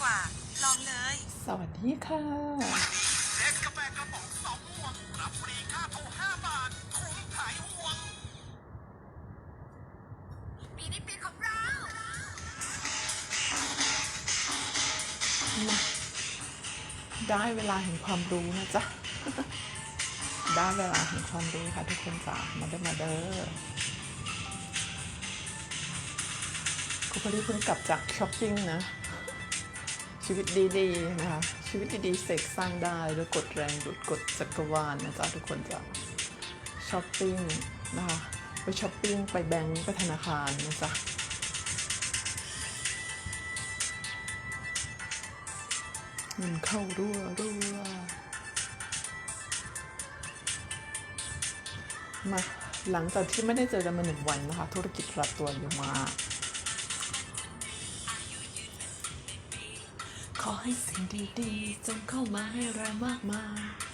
กว่า ลองเลย สวัสดีค่ะเล็กกาแฟกระป๋องสองห่วงรับฟรีค่าโทร5บาทคุ้มหายห่วง ปีนี้ปีของเรา มาได้เวลาแห่งความรู้นะจ๊ะ ได้เวลาแห่งความรู้ค่ะทุกคนจ๋ามาเด้อมาเด้อคุณพอดีเพิ่งกลับจากช้อปปิ้งนะ ชีวิตดีๆนะคะชีวิตดีๆเสกสร้างได้ด้วยกฎแรงดุดกฎจักรวาลนะจ๊ะทุกคนจ๋าช้อปปิ้งนะคะไปช้อปปิ้งไปแบงก์ไปธนาคารนะจ๊ะเงินเข้ารั่วรั่วมาหลังจากที่ไม่ได้เจอกันมาหนึ่งวันนะคะ ธุรกิจปรับตัวอยู่มาก ขอให้สิ่งดีๆจงเข้ามาให้เรามากมาย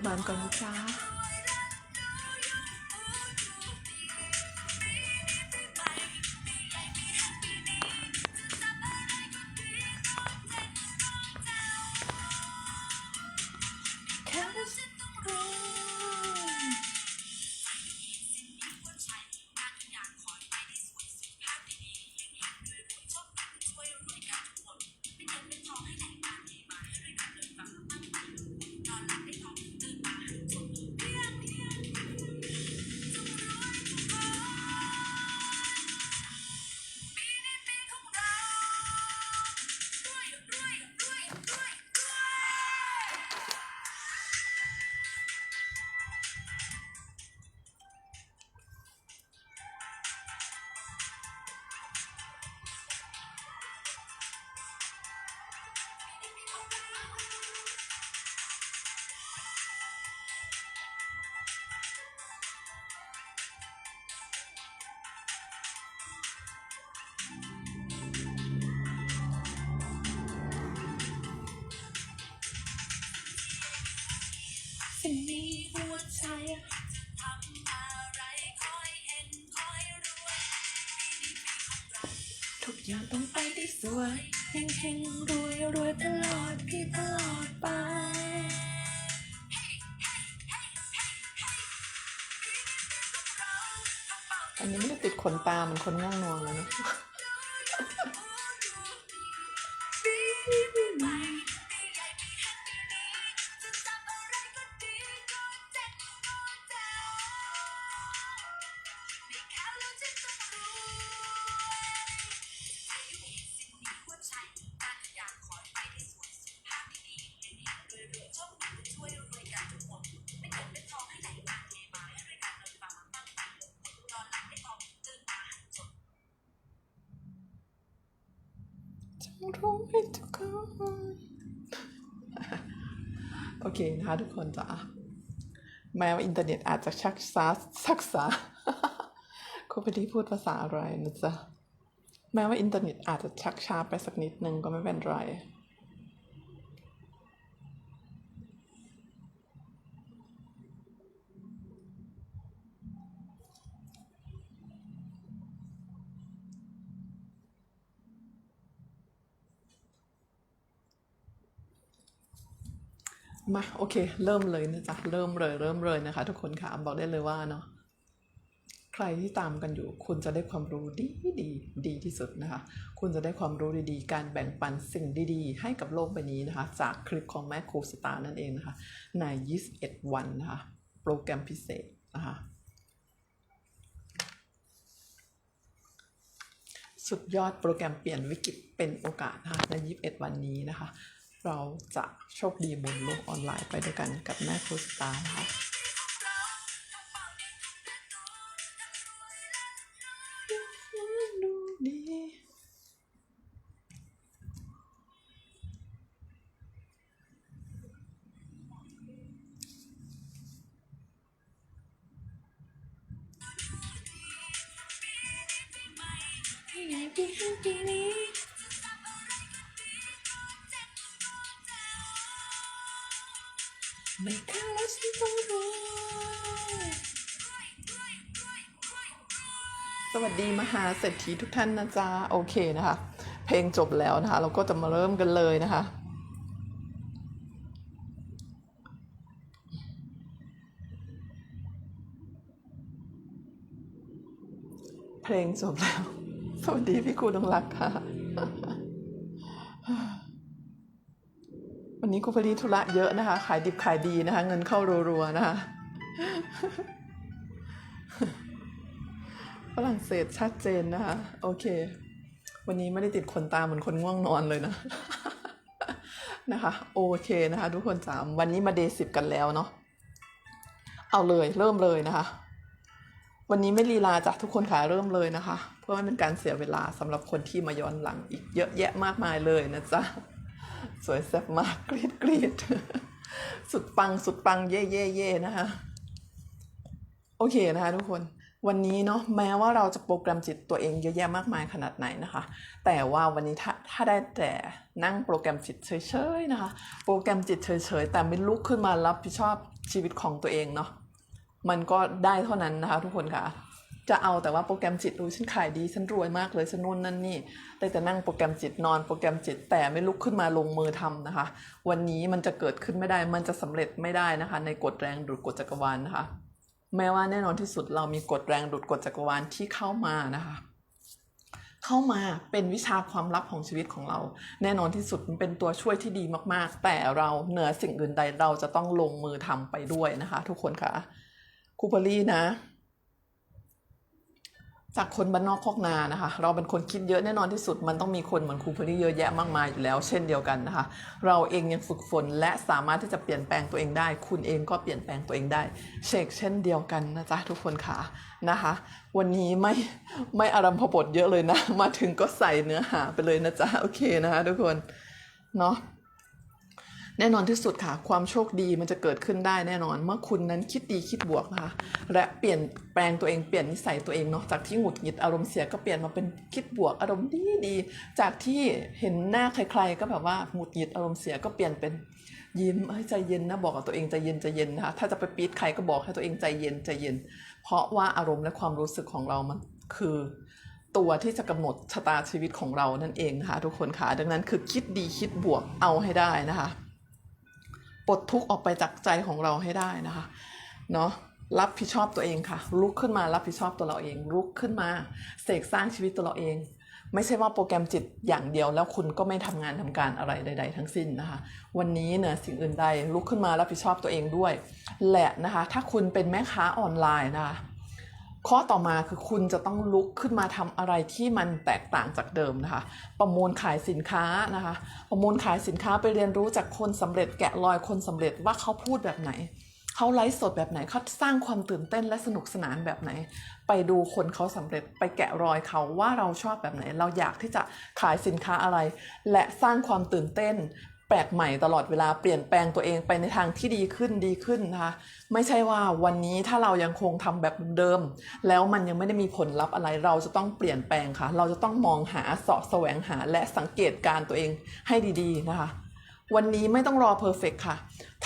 เบิกบ ทุกอย่างต้องไปได้สวยเฮงเฮงรวยรวยตลอดพี่ตลอดไป อันนี้ไม่ได้ติดขนตามือนคนง่วงนอนแล้วเนอะ รู้ให้ทุกคนโอเคนะคะทุกคนจ้ะแม้ว่าอินเทอร์เน็ตอาจจะชักซ้าสักษาคุณพอดีพูดภาษาอะไรนะจ๊ะแม้ว่าอินเทอร์เน็ตอาจจะชักช้าไปสักนิดนึงก็ไม่เป็นไร มาโอเค เริ่มเลยนะจ๊ะเริ่มเลยเริ่มเลยนะคะ ทุกคนค่ะบอกได้เลยว่าเนาะใครที่ตามกันอยู่ คุณจะได้ความรู้ดีดีดีที่สุดนะคะ คุณจะได้ความรู้ดีๆ การแบ่งปันสิ่งดีๆ ให้กับโลกใบนี้นะคะ จากคลิปของแม่ครูสตาร์นั่นเองนะคะ ใน 21 วันนะคะ โปรแกรมพิเศษนะคะสุดยอดโปรแกรมเปลี่ยนวิกฤตเป็นโอกาสนะคะใน 21 วันนี้นะคะ เราจะโชคดีบนโลกออนไลน์ไปด้วยกันกับแม่โคสตาร์นะคะ วัสดีมหาเศรษฐีทุกท่านนะจ๊ะโอเคนะคะ เพลงจบแล้วนะคะ เราก็จะมาเริ่มกันเลยนะคะ เพลงจบแล้ว สวัสดีพี่ครูดงรักค่ะ วันนี้ครูพลีธุระเยอะนะคะ ขายดิบขายดีนะคะ เงินเข้ารัวๆนะคะ ฝรั่งเศสชัดเจนนะคะ โอเค วันนี้ไม่ได้ติดขนตาเหมือนคนง่วงนอนเลยนะ นะคะ โอเคนะคะ ทุกคนจามวันนี้มาเดย์สิบกันแล้วเนาะเอาเลยเริ่มเลยนะคะ วันนี้ไม่ลีลาจากทุกคนค่ะเริ่มเลยนะคะ เพื่อไม่เป็นการเสียเวลาสำหรับคนที่มาย้อนหลังอีกเยอะแยะมากมายเลยนะจ๊ะสวยแซ่บมากกรีดกรีดสุดปังสุดปังเย่เย่เย่นะคะ โอเคนะคะทุกคน วันนี้เนาะแม้ว่าเราจะโปรแกรมจิตตัวเองเยอะแยะมากมายขนาดไหนนะคะ แต่ว่าวันนี้ถ้าถ้าได้แต่นั่งโปรแกรมจิตเฉยๆนะคะ โปรแกรมจิตเฉยๆแต่ไม่ลุกขึ้นมารับผิดชอบชีวิตของตัวเองเนาะมันก็ได้เท่านั้นนะคะ ทุกคนค่ะ จะเอาแต่ว่าโปรแกรมจิตรู้ฉันขายดีฉันรวยมากเลยฉันนู่นนั่นนี่ได้แต่นั่งโปรแกรมจิตนอนโปรแกรมจิตแต่ไม่ลุกขึ้นมาลงมือทำนะคะ วันนี้มันจะเกิดขึ้นไม่ได้ มันจะสำเร็จไม่ได้นะคะ ในกฎแรงดูดกฎจักรวาลนะคะ แม้ว่าแน่นอนที่สุดเรามีกฎแรงดูดกฎจักรวาลที่เข้ามานะคะเข้ามาเป็นวิชาความลับของชีวิตของเรา แน่นอนที่สุดมันเป็นตัวช่วยที่ดีมากๆ แต่เราเหนือสิ่งอื่นใดเราจะต้องลงมือทำไปด้วยนะคะ ทุกคนค่ะคูเปอรี่นะ จากคนบ้านนอกคอกนานะคะ เราเป็นคนคิดเยอะแน่นอนที่สุดมันต้องมีคนเหมือนครูเพอรี่เยอะแยะมากมายอยู่แล้ว เช่นเดียวกันนะคะ เราเองยังฝึกฝนและสามารถที่จะเปลี่ยนแปลงตัวเองได้ คุณเองก็เปลี่ยนแปลงตัวเองได้เชกเช่นเดียวกันนะจ๊ะทุกคนค่ะนะคะ วันนี้ไม่ไม่อารัมพบทเยอะเลยนะ มาถึงก็ใส่เนื้อหาไปเลยนะจ๊ะโอเคนะคะทุกคนเนาะ แน่นอนที่สุดค่ะ ความโชคดีมันจะเกิดขึ้นได้แน่นอน เมื่อคุณนั้นคิดดีคิดบวกนะคะ และเปลี่ยนแปลงตัวเองเปลี่ยนนิสัยตัวเองเนาะจากที่หงุดหงิดอารมณ์เสียก็เปลี่ยนมาเป็นคิดบวกอารมณ์ดีดี จากที่เห็นหน้าใคร ๆ ก็แบบว่าหงุดหงิดอารมณ์เสียก็เปลี่ยนเป็นยิ้มเฮ้ยใจเย็นนะบอกกับตัวเองใจเย็นใจเย็นนะคะถ้าจะไปปี๊ดใครก็บอกให้ตัวเองใจเย็นใจเย็น เพราะว่าอารมณ์และความรู้สึกของเรามันคือตัวที่จะกำหนดชะตาชีวิตของเรานั่นเองนะคะทุกคนค่ะดังนั้นคือคิดดีคิดบวกเอาให้ได้นะคะ ปลดทุกข์ออกไปจากใจของเราให้ได้นะคะเนาะรับผิดชอบตัวเองค่ะ ลุกขึ้นมารับผิดชอบตัวเราเอง ลุกขึ้นมาเสกสร้างชีวิตตัวเราเอง ไม่ใช่ว่าโปรแกรมจิตอย่างเดียวแล้วคุณก็ไม่ทำงานทำการอะไรใด ๆ ทั้งสิ้นนะคะ วันนี้เนี่ยสิ่งอื่นใดลุกขึ้นมารับผิดชอบตัวเองด้วย แหละนะคะ ถ้าคุณเป็นแม่ค้าออนไลน์นะคะ ข้อต่อมาคือคุณจะต้องลุกขึ้นมาทำอะไรที่มันแตกต่างจากเดิมนะคะ ประมูลขายสินค้านะคะ ประมูลขายสินค้าไปเรียนรู้จากคนสำเร็จแกะรอยคนสำเร็จว่าเขาพูดแบบไหนเขาไลฟ์สดแบบไหนเขาสร้างความตื่นเต้นและสนุกสนานแบบไหน ไปดูคนเขาสำเร็จไปแกะรอยเขาว่าเราชอบแบบไหน เราอยากที่จะขายสินค้าอะไร และสร้างความตื่นเต้น แปลกใหม่ตลอดเวลาเปลี่ยนแปลงตัวเองไปในทางที่ดีขึ้นดีขึ้นนะคะไม่ใช่ว่าวันนี้ถ้าเรายังคงทำแบบเดิม แล้วมันยังไม่ได้มีผลลัพธ์อะไรเราจะต้องเปลี่ยนแปลงค่ะ เราจะต้องมองหาเสาะแสวงหาและสังเกตการตัวเองให้ดีๆนะคะวันนี้ไม่ต้องรอเพอร์เฟกค่ะ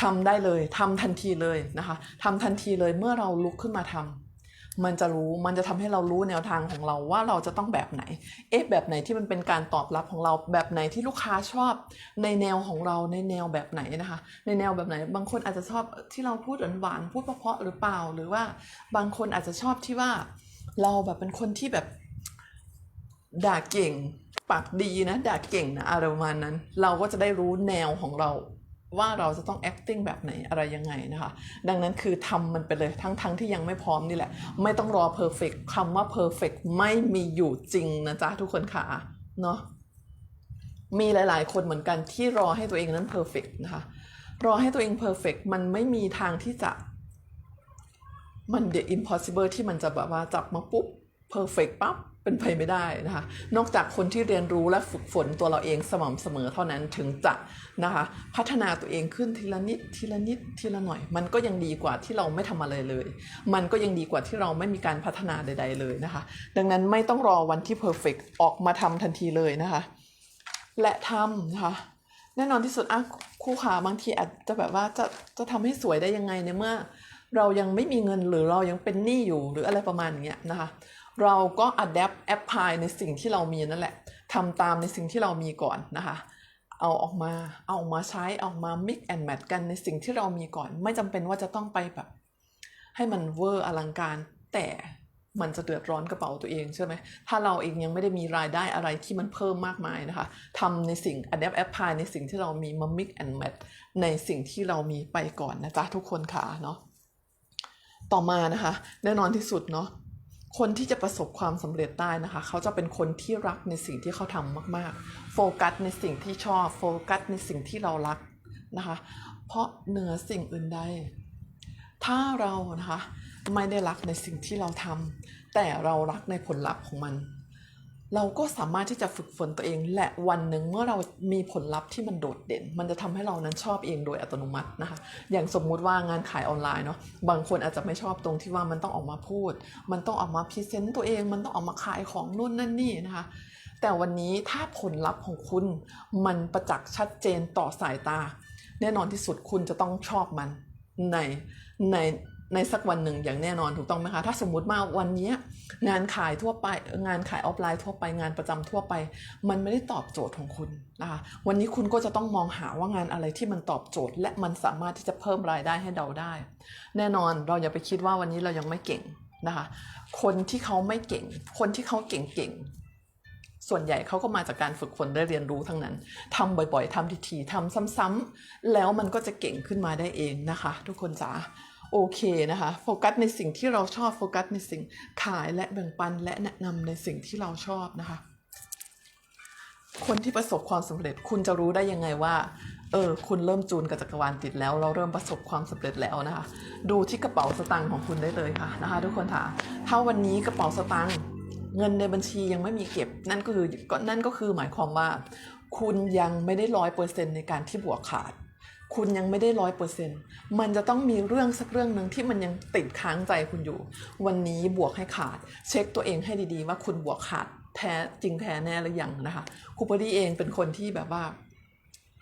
ทำได้เลยทำทันทีเลยนะคะทำทันทีเลยเมื่อเราลุกขึ้นมาทำ มันจะรู้มันจะทำให้เรารู้แนวทางของเราว่าเราจะต้องแบบไหน เอ๊ะแบบไหนที่มันเป็นการตอบรับของเราแบบไหนที่ลูกค้าชอบในแนวของเราในแนวแบบไหนนะคะ ในแนวแบบไหน บางคนอาจจะชอบที่เราพูดหวานๆพูดเพาะๆหรือเปล่า หรือว่าบางคนอาจจะชอบที่ว่าเราแบบเป็นคนที่แบบด่าเก่งปากดีนะด่าเก่งนะอะไรประมาณนั้น เราก็จะได้รู้แนวของเรา ว่าเราจะต้อง acting แบบไหนอะไรยังไงนะคะ ดังนั้นคือทำมันไปเลยทั้งๆทที่ยังไม่พร้อมนี่แหละ ไม่ต้องรอ perfect คำว่า perfect ไม่มีอยู่จริงนะจ๊ะทุกคนค่ะเนาะมีหลาย ๆ คนเหมือนกันที่รอให้ตัวเองนั้น perfect นะคะ รอให้ตัวเอง perfect มันไม่มีทางที่จะมัน the impossible ที่มันจะแบบว่าจับมาปุ๊บ perfect ปั๊บ เป็นไปไม่ได้นะคะ นอกจากคนที่เรียนรู้และฝึกฝนตัวเราเองสม่ำเสมอเท่านั้นถึงจะนะคะ พัฒนาตัวเองขึ้นทีละนิดทีละนิดทีละหน่อย มันก็ยังดีกว่าที่เราไม่ทำอะไรเลย มันก็ยังดีกว่าที่เราไม่มีการพัฒนาใด ๆ เลยนะคะ ดังนั้นไม่ต้องรอวันที่เพอร์เฟกออกมาทำทันทีเลยนะคะ และทำนะคะแน่นอนที่สุดอะครูขาบางทีอาจจะแบบว่าจะจะทำให้สวยได้ยังไงในเมื่อ เรายังไม่มีเงินหรือเรายังเป็นหนี้อยู่หรืออะไรประมาณอย่างเงี้ยนะคะ เราก็ adapt apply ในสิ่งที่เรามีนั่นแหละทำตามในสิ่งที่เรามีก่อนนะคะเอาออกมาเอาออกมาใช้เอาออกมา mix and match กันในสิ่งที่เรามีก่อน ไม่จำเป็นว่าจะต้องไปแบบ ให้มันเวอร์อลังการ แต่มันจะเดือดร้อนกระเป๋าตัวเองใช่ไหม ถ้าเราเองยังไม่ได้มีรายได้อะไรที่มันเพิ่มมากมายนะคะทำในสิ่ง adapt apply ในสิ่งที่เรามีมา mix and match ในสิ่งที่เรามีไปก่อนนะจ๊ะทุกคนค่ะเนาะ ต่อมานะคะ แน่นอนที่สุดเนาะ คนที่จะประสบความสำเร็จได้นะคะ เขาจะเป็นคนที่รักในสิ่งที่เขาทำมาก ๆ โฟกัสในสิ่งที่ชอบ โฟกัสในสิ่งที่เรารักนะคะ เพราะเหนือสิ่งอื่นใด ถ้าเรานะคะไม่ได้รักในสิ่งที่เราทำแต่เรารักในผลลัพธ์ของมัน เราก็สามารถที่จะฝึกฝนตัวเอง และวันหนึ่งเมื่อเรามีผลลัพธ์ที่มันโดดเด่น มันจะทำให้เรานั้นชอบเองโดยอัตโนมัตินะคะ อย่างสมมุติว่างานขายออนไลน์เนาะบางคนอาจจะไม่ชอบตรงที่ว่ามันต้องออกมาพูด มันต้องออกมาพรีเซนต์ตัวเอง มันต้องออกมาขายของนู่นนั่นนี่นะคะ แต่วันนี้ถ้าผลลัพธ์ของคุณ มันประจักษ์ชัดเจนต่อสายตา แน่นอนที่สุดคุณจะต้องชอบมันในใน ในสักวันหนึ่งอย่างแน่นอนถูกต้องไหมคะ ถ้าสมมติมาวันนี้งานขายทั่วไปงานขายออฟไลน์ทั่วไปงานประจำทั่วไป มันไม่ได้ตอบโจทย์ของคุณนะคะวันนี้คุณก็จะต้องมองหาว่างานอะไรที่มันตอบโจทย์ และมันสามารถที่จะเพิ่มรายได้ให้เราได้ แน่นอนเราอย่าไปคิดว่าวันนี้เรายังไม่เก่งนะคะคนที่เขาไม่เก่ง คนที่เขาเก่งๆส่วนใหญ่เขาก็มาจากการฝึกฝนได้เรียนรู้ทั้งนั้นทำบ่อยๆทำทีๆทำซ้ำๆแล้วมันก็จะเก่งขึ้นมาได้เองนะคะ ทุกคนจ๋า โอเคนะคะโฟกัสในสิ่งที่เราชอบโฟกัสในสิ่งขายและแบ่งปันและแนะนำในสิ่งที่เราชอบนะคะ คนที่ประสบความสำเร็จคุณจะรู้ได้ยังไงว่าเออคุณเริ่มจูนกับจักรวาลติดแล้ว เราเริ่มประสบความสำเร็จแล้วนะคะ ดูที่กระเป๋าสตางค์ของคุณได้เลยค่ะนะคะ ทุกคนค่ะถ้าวันนี้กระเป๋าสตางค์เงินในบัญชียังไม่มีเก็บ นั่นก็คือก็นั่นก็คือหมายความว่า คุณยังไม่ได้ร้อยเปอร์เซ็นในการที่บวกขาด คุณยังไม่ได้ร้อยเปอร์เซ็นต์มันจะต้องมีเรื่องสักเรื่องหนึ่งที่มันยังติดค้างใจคุณอยู่ วันนี้บวกให้ขาด เช็คตัวเองให้ดีๆ ว่าคุณบวกขาดแท้จริงแท้แน่หรือยังนะคะครูเปอรี่เองเป็นคนที่แบบว่า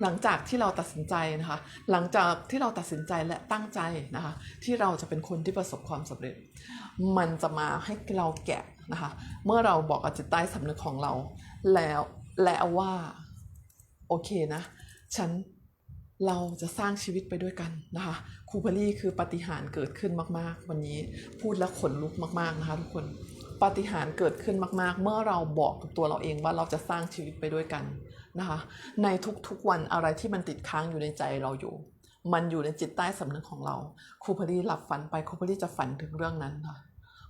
หลังจากที่เราตัดสินใจนะคะ หลังจากที่เราตัดสินใจและตั้งใจนะคะ ที่เราจะเป็นคนที่ประสบความสำเร็จ มันจะมาให้เราแกะนะคะ เมื่อเราบอกกับจิตใต้สำนึกของเรา แล้วแล้วว่า โอเคนะ ฉัน เราจะสร้างชีวิตไปด้วยกันนะคะครูพลี่คือปาฏิหารย์เกิดขึ้นมากๆ วันนี้พูดแล้วขนลุกมากๆนะคะทุกคนปาฏิหารย์เกิดขึ้นมากๆ เมื่อเราบอกกับตัวเราเองว่าเราจะสร้างชีวิตไปด้วยกันนะคะในทุกๆวันอะไรที่มันติดค้างอยู่ในใจเราอยู่ มันอยู่ในจิตใต้สำนึกของเราครูพลี่หลับฝันไปครูพลี่จะฝันถึงเรื่องนั้นค่ะ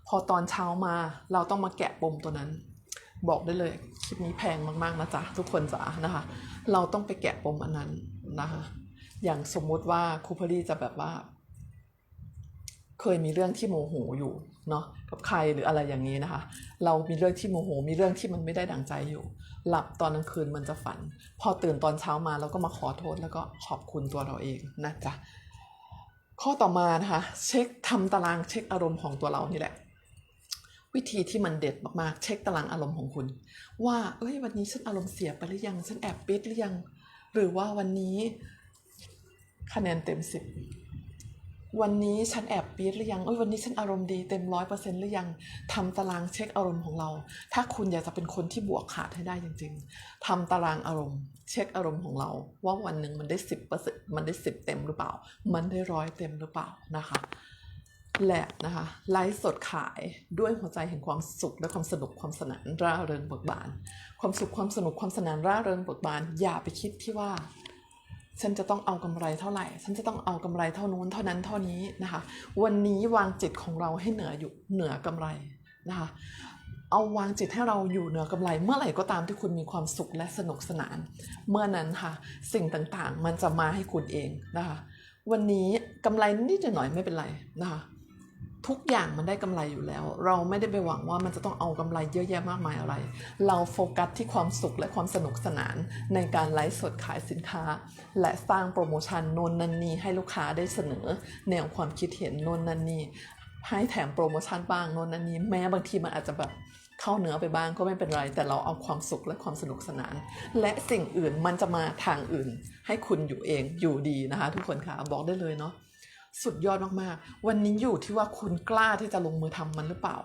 พอตอนเช้ามาเราต้องมาแกะปมตัวนั้น บอกได้เลยคลิปนี้แพงมากๆนะจ๊ะทุกคนจ๋านะคะ เราต้องไปแกะปมอันนั้น นะคะอย่างสมมุติว่าครูพลี่จะแบบว่า เคยมีเรื่องที่โมโหอยู่เนาะกับใครหรืออะไรอย่างนี้นะคะ เรามีเรื่องที่โมโห มีเรื่องที่มันไม่ได้ดังใจอยู่ หลับตอนกลางคืนมันจะฝัน พอตื่นตอนเช้ามาเราก็มาขอโทษแล้วก็ขอบคุณตัวเราเองนะจ๊ะข้อต่อมานะคะเช็คทำตารางเช็คอารมณ์ของตัวเรานี่แหละ วิธีที่มันเด็ดมากๆ เช็คตารางอารมณ์ของคุณ ว่าเอ้ยวันนี้ฉันอารมณ์เสียไปหรือยังฉันแอบปิดหรือยัง หรือว่าวันนี้คะแนนเต็มสิบวันนี้ฉันแอบปี๊ดหรือยังเอ้ยวันนี้ฉันอารมณ์ดีเต็มร้อยเปอร์เซ็นต์หรือยังทำตารางเช็คอารมณ์ของเรา ถ้าคุณอยากจะเป็นคนที่บวกขาดให้ได้จริง ๆทำตารางอารมณ์ เช็คอารมณ์ของเรา ว่าวันหนึ่งมันได้สิบเปอร์เซ็นต์มันได้สิบเต็มหรือเปล่า มันได้ร้อยเต็มหรือเปล่านะคะ และนะคะไลฟ์สดขายด้วยหัวใจแห่งความสุขและความสนุกความสนานร่าเริงเบิกบาน ความสุขความสนุกความสนานร่าเริงเบิกบาน อย่าไปคิดที่ว่า ฉันจะต้องเอากำไรเท่าไหร่ ฉันจะต้องเอากำไรเท่านู้นเท่านั้นเท่านี้นะคะ วันนี้วางจิตของเราให้เหนืออยู่เหนือกำไรนะคะเอาวางจิตให้เราอยู่เหนือกำไร เมื่อไหร่ก็ตามที่คุณมีความสุขและสนุกสนาน เมื่อนั้นค่ะ สิ่งต่างๆ มันจะมาให้คุณเองนะคะ วันนี้กำไรนิดหน่อยไม่เป็นไรนะคะ ทุกอย่างมันได้กำไรอยู่แล้ว เราไม่ได้ไปหวังว่ามันจะต้องเอากำไรเยอะแยะมากมายอะไร เราโฟกัสที่ความสุขและความสนุกสนานในการไลฟ์สดขายสินค้า และสร้างโปรโมชั่นโนนนันนี่ให้ลูกค้าได้เสนอ แนวความคิดเห็นโนนนันนี่ให้แถมโปรโมชั่นบ้างโนนนันนี่แม้บางทีมันอาจจะแบบเข้าเนื้อไปบ้างก็ไม่เป็นไร แต่เราเอาความสุขและความสนุกสนาน และสิ่งอื่นมันจะมาทางอื่น ให้คุณอยู่เองอยู่ดีนะคะ ทุกคนค่ะบอกได้เลยเนาะ สุดยอดมากๆ วันนี้อยู่ที่ว่าคุณกล้าที่จะลงมือทำมันหรือเปล่า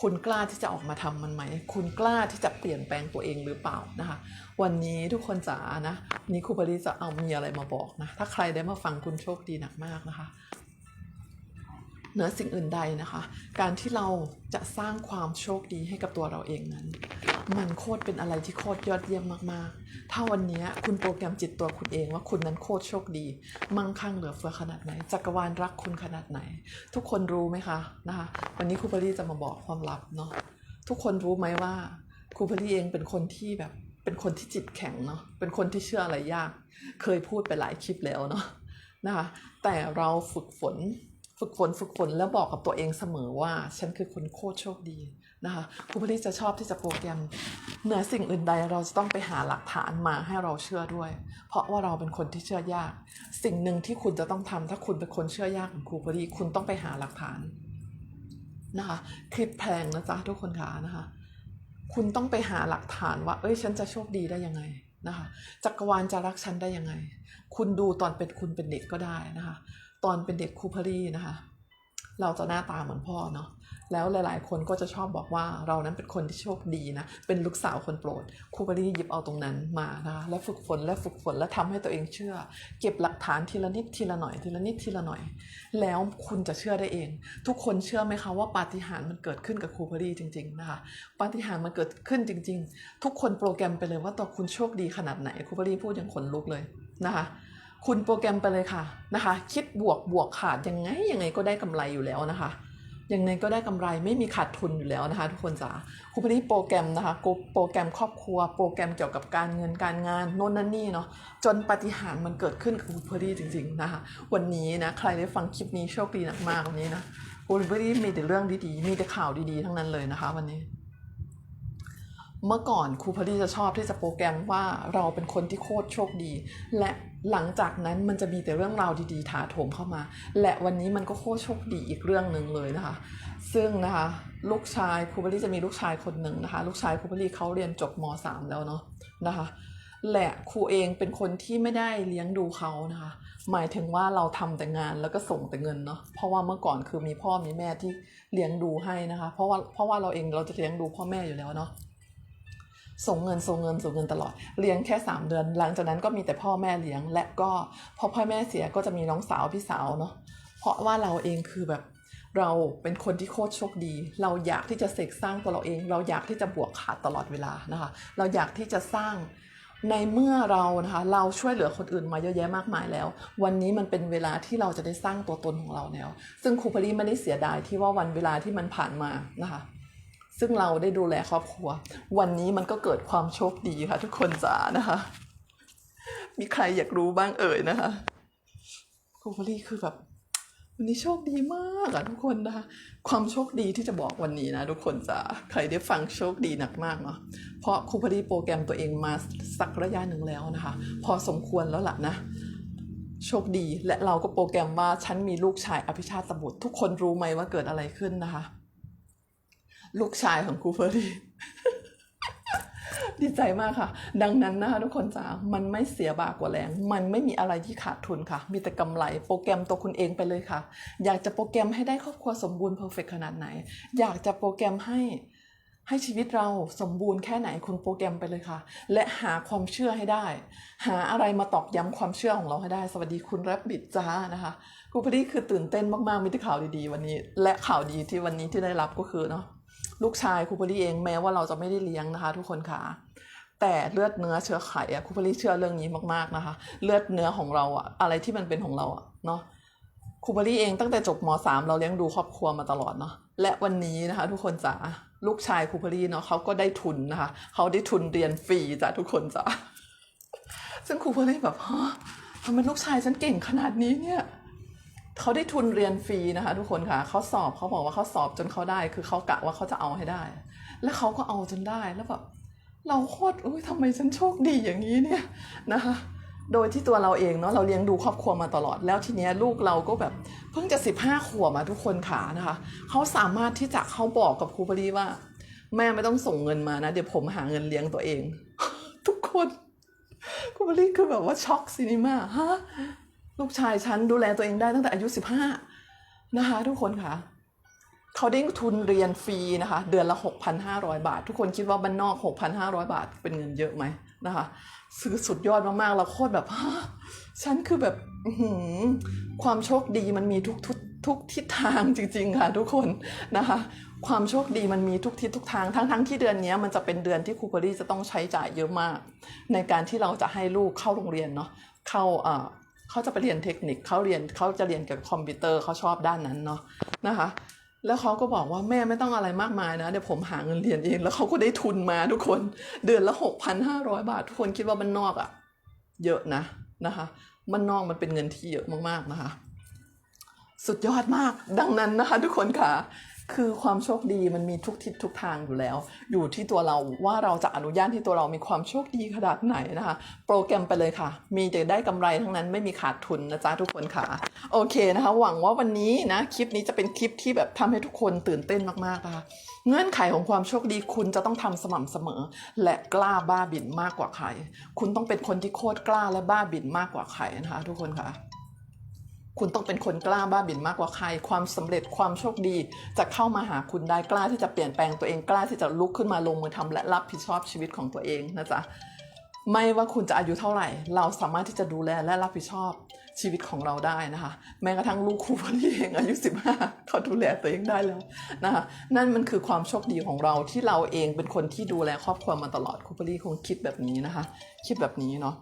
คุณกล้าที่จะออกมาทำมันไหม คุณกล้าที่จะเปลี่ยนแปลงตัวเองหรือเปล่านะคะ วันนี้ทุกคนจ๋านะนี่ครูบริจะเอามีอะไรมาบอกนะ ถ้าใครได้มาฟังคุณโชคดีหนักมากนะคะเหนือสิ่งอื่นใดนะคะ การที่เราจะสร้างความโชคดีให้กับตัวเราเองนั้น มันโคตรเป็นอะไรที่โคตรยอดเยี่ยมมากๆ ถ้าวันนี้คุณโปรแกรมจิตตัวคุณเองว่าคุณนั้นโคตรโชคดี มั่งคั่งเหลือเฟือขนาดไหน จักรวาลรักคุณขนาดไหน ทุกคนรู้ไหมคะนะคะ วันนี้ครูเบอรี่จะมาบอกความลับเนาะ ทุกคนรู้ไหมว่าครูเบอรี่เองเป็นคนที่แบบเป็นคนที่จิตแข็งเนาะ เป็นคนที่เชื่ออะไรยาก เคยพูดไปหลายคลิปแล้วเนาะนะคะ แต่เราฝึกฝน ฝึกฝน ฝึกฝนแล้วบอกกับตัวเองเสมอว่า ฉันคือคนโคตรโชคดี นะคะครูพลิจะชอบที่จะโปรแกรมเหนือสิ่งอื่นใดเราจะต้องไปหาหลักฐานมาให้เราเชื่อด้วย เพราะว่าเราเป็นคนที่เชื่อยาก สิ่งหนึ่งที่คุณจะต้องทำถ้าคุณเป็นคนเชื่อยากเหมือนครูพลิคุณต้องไปหาหลักฐานนะคะคลิปแพงนะจ๊ะทุกคนค่ะนะคะ คุณต้องไปหาหลักฐานว่า เอ้ยฉันจะโชคดีได้ยังไงนะคะจักรวาลจะรักฉันได้ยังไง คุณดูตอนเป็นคุณเป็นเด็กก็ได้นะคะ ตอนเป็นเด็กครูพรีนะคะ เราจะหน้าตาเหมือนพ่อเนาะแล้วหลาย ๆ คนก็จะชอบบอกว่าเรานั้นเป็นคนที่โชคดีนะ เป็นลูกสาวคนโปรดครูพรีหยิบเอาตรงนั้นมานะคะและฝึกฝนและฝึกฝนและทำให้ตัวเองเชื่อ เก็บหลักฐานทีละนิดทีละหน่อยทีละนิดทีละหน่อย แล้วคุณจะเชื่อได้เอง ทุกคนเชื่อไหมคะว่าปาฏิหาริย์มันเกิดขึ้นกับครูพรีจริง ๆ นะคะปาฏิหาริย์มันเกิดขึ้นจริง ๆ ทุกคนโปรแกรมไปเลยว่าตัวคุณโชคดีขนาดไหนครูพรีพูดอย่างขนลุกเลยนะคะ คุณโปรแกรมไปเลยค่ะนะคะ คิดบวกบวกขาดยังไงยังไงก็ได้กำไรอยู่แล้วนะคะยังไงก็ได้กำไรไม่มีขาดทุนอยู่แล้วนะคะทุกคนจ๋าครูพนี้โปรแกรมนะคะโปรแกรมครอบครัว โปรแกรมเกี่ยวกับการเงินการงานโน่นนั่นนี่เนาะจนปฏิหารมันเกิดขึ้นกับครูพนี้จริงๆนะคะวันนี้นะใครได้ฟังคลิปนี้โชคดีมากๆวันนี้นะครูพนี้มีแต่เรื่องดีๆ มีแต่ข่าวดีๆ ทั้งนั้นเลยนะคะวันนี้ เมื่อก่อนครูพอดีจะชอบที่จะโปรแกรมว่าเราเป็นคนที่โคตรโชคดี และ หลังจากนั้นมันจะมีแต่เรื่องราวดีๆถาโถมเข้ามา และวันนี้มันก็โคตรโชคดีอีกเรื่องหนึ่งเลยนะคะ ซึ่งนะคะลูกชายครูพอดีจะมีลูกชายคนหนึ่งนะคะ ลูกชายครูพอดีเขาเรียนจบม .3 แล้วเนาะนะคะและครูเองเป็นคนที่ไม่ได้เลี้ยงดูเขานะคะ หมายถึงว่าเราทำแต่งานแล้วก็ส่งแต่เงินเนาะเพราะว่าเมื่อก่อนคือมีพ่อมีแม่ที่เลี้ยงดูให้นะคะ เพราะว่าเพราะว่าเราเองเราจะเลี้ยงดูพ่อแม่อยู่แล้วเนาะ ส่งเงินส่งเงินส่งเงินตลอด เลี้ยงแค่ 3 เดือน หลังจากนั้นก็มีแต่พ่อแม่เลี้ยง และก็พอพ่อแม่เสียก็จะมีน้องสาวพี่สาวเนาะเพราะว่าเราเองคือแบบเราเป็นคนที่โคตรโชคดี เราอยากที่จะเสกสร้างตัวเราเอง เราอยากที่จะบวกขาดตลอดเวลานะคะ เราอยากที่จะสร้างในเมื่อเรานะคะเราช่วยเหลือคนอื่นมาเยอะแยะมากมายแล้ว วันนี้มันเป็นเวลาที่เราจะได้สร้างตัวตนของเราแล้ว ซึ่งครูพลีไม่ได้เสียดายที่ว่าวันเวลาที่มันผ่านมานะคะ ซึ่งเราได้ดูแลครอบครัว วันนี้มันก็เกิดความโชคดีค่ะ ทุกคนจ๋านะคะ มีใครอยากรู้บ้างเอ่ยนะคะครูพลี่คือแบบวันนี้โชคดีมากอะทุกคนนะคะ ความโชคดีที่จะบอกวันนี้นะ ทุกคนจ๋าใครได้ฟังโชคดีหนักมากเนาะเพราะครูพลีโปรแกรมตัวเองมาสักระยะหนึ่งแล้วนะคะ พอสมควรแล้วล่ะนะ โชคดีและเราก็โปรแกรมว่าฉันมีลูกชายอภิชาติบุตรทุกคนรู้ไหมว่าเกิดอะไรขึ้นนะคะ ลูกชายของครูเฟอรี่ดีใจมากค่ะ ดังนั้นนะคะทุกคนจ๋ามันไม่เสียบากกว่าแรง มันไม่มีอะไรที่ขาดทุนค่ะ มีแต่กำไรโปรแกรมตัวคุณเองไปเลยค่ะ อยากจะโปรแกรมให้ได้ครอบครัวสมบูรณ์เพอร์เฟกขนาดไหน อยากจะโปรแกรมให้ให้ชีวิตเราสมบูรณ์แค่ไหนคุณโปรแกรมไปเลยค่ะ และหาความเชื่อให้ได้ หาอะไรมาตอกย้ำความเชื่อของเราให้ได้ สวัสดีคุณแรบบิดจ้านะคะครูพอดีคือตื่นเต้นมากๆมีแต่ข่าวดีๆ วันนี้ และข่าวดีที่วันนี้ที่ได้รับก็คือเนาะ ลูกชายครูพลีเองแม้ว่าเราจะไม่ได้เลี้ยงนะคะ ทุกคนค่ะแต่เลือดเนื้อเชื้อไขอะครูพลีเชื่อเรื่องนี้มากๆนะคะ เลือดเนื้อของเราอะอะไรที่มันเป็นของเราอะเนาะครูพลีเองตั้งแต่จบมสามเราเลี้ยงดูครอบครัวมาตลอดเนาะและวันนี้นะคะ ทุกคนจ๋าลูกชายครูพลีเนาะเขาก็ได้ทุนนะคะเขาได้ทุนเรียนฟรีจ้ะทุกคนจ๋าซึ่งครูพลีแบบฮะทำไมลูกชายฉันเก่งขนาดนี้เนี่ย เขาได้ทุนเรียนฟรีนะคะ ทุกคนค่ะเขาสอบเขาบอกว่าเขาสอบจนเขาได้ คือเขากะว่าเขาจะเอาให้ได้ แล้วเขาก็เอาจนได้แล้วแบบเราโคตรอุ้ยทำไมฉันโชคดีอย่างนี้เนี่ยนะคะโดยที่ตัวเราเองเนาะเราเลี้ยงดูครอบครัวมาตลอด แล้วทีเนี้ยลูกเราก็แบบเพิ่งจะสิบห้าขวบมาทุกคนขานะคะเขาสามารถที่จะเขาบอกกับครูปรีว่า แม่ไม่ต้องส่งเงินมานะ เดี๋ยวผมหาเงินเลี้ยงตัวเอง ทุกคนครูปรีคือแบบว่าช็อกซินิมาฮะ ลูกชายฉันดูแลตัวเองได้ตั้งแต่อายุสิบห้านะคะ ทุกคนค่ะเขาได้ทุนเรียนฟรีนะคะ เดือนละ 6,500 บาท ทุกคนคิดว่าบ้านนอก 6,500 บาทเป็นเงินเยอะไหมนะคะซื้อสุดยอดมากๆเราโคตรแบบฮะฉันคือแบบความโชคดีมันมีทุกทุกทุกทิศทางจริง ๆ ค่ะ ทุกคนนะคะ ความโชคดีมันมีทุกทิศทุกทางทั้งทั้งที่เดือนนี้มันจะเป็นเดือนที่ครูเบอรี่จะต้องใช้จ่ายเยอะมาก ในการที่เราจะให้ลูกเข้าโรงเรียนเนาะเข้า เขาจะไปเรียนเทคนิคเขาเรียนเขาจะเรียนเกี่ยวกับคอมพิวเตอร์เขาชอบด้านนั้นเนาะนะคะ แล้วเขาก็บอกว่าแม่ไม่ต้องอะไรมากมายนะเดี๋ยวผมหาเงินเรียนเองแล้วเขาก็ได้ทุนมาทุกคนเดือนละหกพันห้าร้อยบาท ทุกคนคิดว่ามันนอกอะเยอะนะนะคะมันนอกมันเป็นเงินที่เยอะมากๆนะคะ สุดยอดมากดังนั้นนะคะ ทุกคนค่ะ คือความโชคดีมันมีทุกทิศทุกทางอยู่แล้ว อยู่ที่ตัวเราว่าเราจะอนุญาตให้ตัวเรามีความโชคดีขนาดไหนนะคะ โปรแกรมไปเลยค่ะ มีแต่ได้กำไรทั้งนั้นไม่มีขาดทุนนะจ๊ะทุกคนค่ะ โอเคนะคะ หวังว่าวันนี้นะคลิปนี้จะเป็นคลิปที่แบบทำให้ทุกคนตื่นเต้นมากๆนะคะเงื่อนไขของความโชคดีคุณจะต้องทำสม่ำเสมอ และกล้าบ้าบิ่นมากกว่าใคร คุณต้องเป็นคนที่โคตรกล้าและบ้าบิ่นมากกว่าใครนะคะ ทุกคนค่ะ คุณต้องเป็นคนกล้าบ้าบินมากกว่าใคร ความสำเร็จความโชคดี จะเข้ามาหาคุณได้กล้าที่จะเปลี่ยนแปลงตัวเองกล้าที่จะลุกขึ้นมาลงมือทำและรับผิดชอบชีวิตของตัวเองนะจ๊ะไม่ว่าคุณจะอายุเท่าไหร่ เราสามารถที่จะดูแลและรับผิดชอบชีวิตของเราได้นะคะ แม้กระทั่งลูกครูพอดีเองอายุ 15 เขาดูแลตัวเองได้แล้วนะคะนั่นมันคือความโชคดีของเราที่เราเองเป็นคนที่ดูแลครอบครัวมาตลอดครูพอดีคงคิดแบบนี้นะคะ คิดแบบนี้เนาะ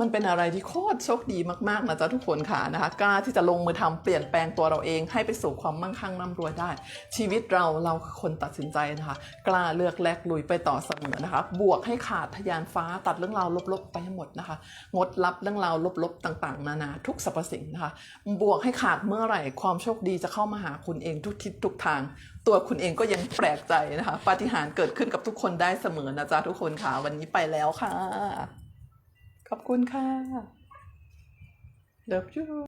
มันเป็นอะไรที่โคตรโชคดีมากๆนะจ๊ะทุกคนค่ะนะคะกล้าที่จะลงมือทำเปลี่ยนแปลงตัวเราเองให้ไปสู่ความมั่งคั่งร่ำรวยได้ ชีวิตเราเราคือคนตัดสินใจนะคะกล้าเลือกแลกลุยไปต่อเสมอนะคะ บวกให้ขาดทยานฟ้าตัดเรื่องราวลบๆไปให้หมดนะคะ งดรับเรื่องราวลบๆต่างๆ นานาทุกสรรพสิ่งนะคะ บวกให้ขาดเมื่อไหร่ความโชคดีจะเข้ามาหาคุณเองทุกทิศทุกทาง ตัวคุณเองก็ยังแปลกใจนะคะปาฏิหาริย์เกิดขึ้นกับทุกคนได้เสมอนะจ๊ะทุกคนค่ะ วันนี้ไปแล้วค่ะ ขอบคุณค่ะ Love you